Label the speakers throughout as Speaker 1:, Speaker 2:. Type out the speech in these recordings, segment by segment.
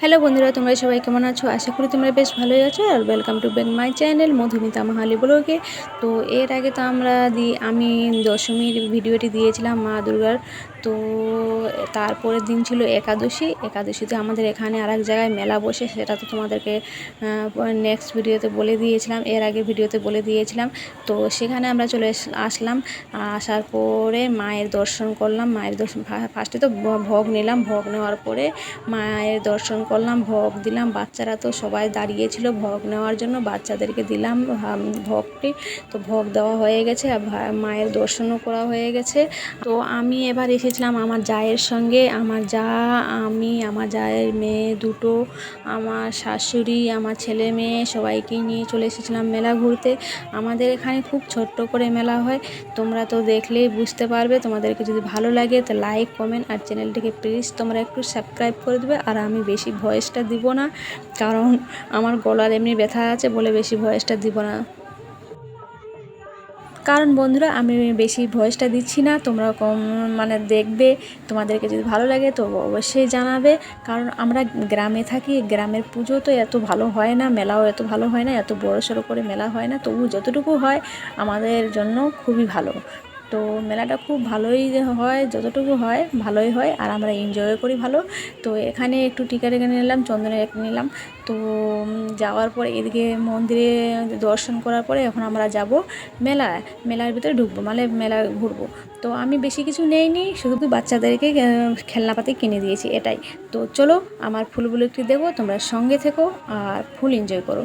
Speaker 1: Hello বন্ধুরা, তোমরা সবাই কেমন আছো? আশা করি তোমরা বেশ ভালোই আছো আর welcome to back my channel Madhumita Mahali ব্লগে। তো এর আগে তো আমরা দি আমি দশমীর ভিডিওটি দিয়েছিলাম মা দুর্গার। তো, তারপরের দিন ছিল একাদশী। একাদশীতে আমাদের এখানে আর এক জায়গায় মেলা বসে, সেটা তো তোমাদেরকে নেক্সট ভিডিওতে বলে দিয়েছিলাম, এর আগে ভিডিওতে বলে দিয়েছিলাম। তো সেখানে আমরা চলে এস- আসলাম, আসার পরে মায়ের দর্শন করলাম। মায়ের দর্শন ফার্স্টে তো ভোগ নিলাম। ভোগ নেওয়ার পরে মায়ের দর্শন করলাম, ভোগ দিলাম। বাচ্চারা তো সবাই দাঁড়িয়েছিল ভোগ নেওয়ার জন্য। বাচ্চাদেরকে দিলাম ভোগটি। তো ভোগ দেওয়া হয়ে গেছে, আর মায়ের দর্শনও করা হয়ে গেছে। তো আমি এবার এসেছিলাম আমার জায়ের সঙ্গে। আমার যা, আমি, আমার জায়ের মেয়ে দুটো, আমার শাশুড়ি, আমার ছেলে মেয়ে সবাইকে নিয়ে চলে এসেছিলাম মেলা ঘুরতে। আমাদের এখানে খুব ছোট্ট করে মেলা হয়। তোমরা তো দেখলেই বুঝতে পারবে। তোমাদেরকে যদি ভালো লাগে তো লাইক কমেন্ট আর চ্যানেলটিকে প্লিজ তোমরা একটু সাবস্ক্রাইব করে দেবে। আর আমি বেশি ভয়েসটা দিব না, কারণ আমার গলার এমনি ব্যথা আছে বলে বেশি ভয়েসটা দিব না। কারণ বন্ধুরা, আমি বেশি ভয়েসটা দিচ্ছি না। তোমরা কম মানে দেখবে, তোমাদেরকে যদি ভালো লাগে তো অবশ্যই জানাবে। কারণ আমরা গ্রামে থাকি, গ্রামের পুজো তো এত ভালো হয় না, মেলাও এত ভালো হয় না, এত বড় সড়ো করে মেলা হয় না। তবু যতটুকু হয় আমাদের জন্য খুবই ভালো। তো মেলাটা খুব ভালোই হয়, যতটুকু হয় ভালোই হয় আর আমরা এনজয় করি ভালো। তো এখানে একটু টিকা রেখে নিলাম, চন্দনের এক নিলাম। তো যাওয়ার পরে এদিকে মন্দিরে দর্শন করার পরে এখন আমরা যাব মেলা মেলার ভিতরে ঢুকবো মানে মেলা ঘুরবো। তো আমি বেশি কিছু নেইনি, শুধু বাচ্চাদেরকে খেলনাপাতি কিনে দিয়েছি, এটাই। তো চলো, আমার ফুলগুলো একটু দেবো, তোমরা সঙ্গে থেকো আর ফুল এনজয় করো।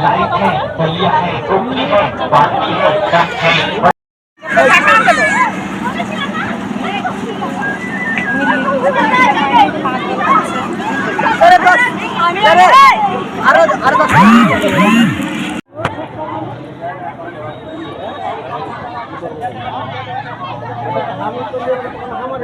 Speaker 2: लाइट है दलिया है टोकरी है बाल्टी है कप है আমার